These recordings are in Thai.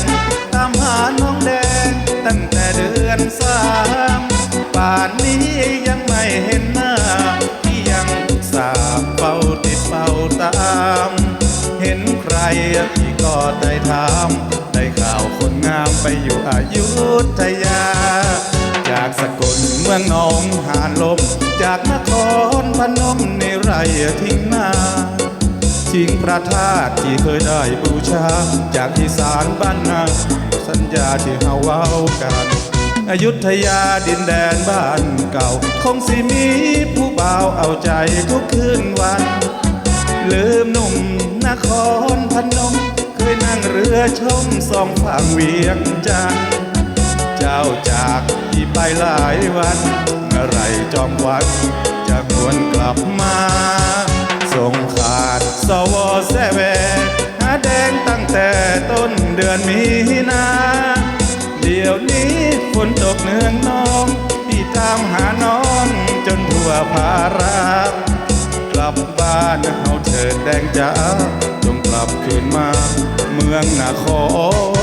งตามหาน้องแดง ตั้งแต่เดือนสามป่านนี้ยังไม่เห็นหน้า ที่ยังสาห์เฝ้าติดเฝ้าตาม เห็นใครพี่ก็ได้ถามได้ข่าวคนงามไปอยู่อายุทยา จากสกลเมืองหนองหานลม จากนครพนมในไรทิ้งนา ทิ้งพระธาตุที่เคยได้บูชา จากอีสานบ้านนาสัญญาที่เฮาเว้ากันอยุธยาดินแดนบ้านเก่า คงสิมีผู้บ่าวเอาใจทุกคืนวัน ลืมหนุ่มนครพนม เคยนั่งเรือชมสองฝั่งเวียงจันทร์เจ้าจากที่ไปหลายวันเมื่อไรจอมวัดจะควรกลับมา อนมีนา เดี๋ยวนี้ฝนตกเนืองนอง พี่ตามหาน้องจนทั่วภารากลับบ้านเฮาเถิดแดงจ้าจงกลับคืนมา เมืองนคร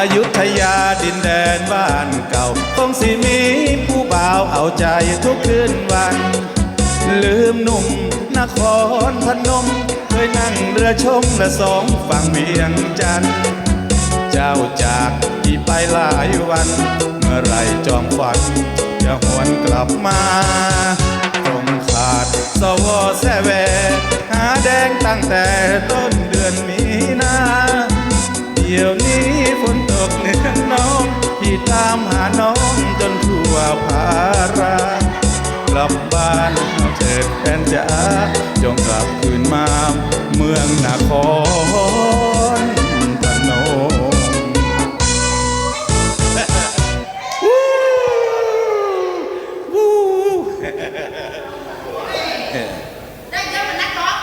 อายุทยาดินแดนบ้านเก่า คงสิมีผู้บ่าวเอาใจทุกคืนวัน ลืมหนุ่มนครพนม เคยนั่งเรือชมและสองฝั่งเวียงจันทร์เจ้าจากที่ไปหลายวัน เมื่อไรจอมฝันจะหวนกลับมาตรงขาดสวอแสแว หาแดงตั้งแต่ต้นเดือนมีนาเดี๋ยวนี้ ที่ตามหาน้องจนทั่วภารากลับบ้านเอาถิดแฟนจ๋าจงกลับคืนมาเมืองนครพนมวู้วู้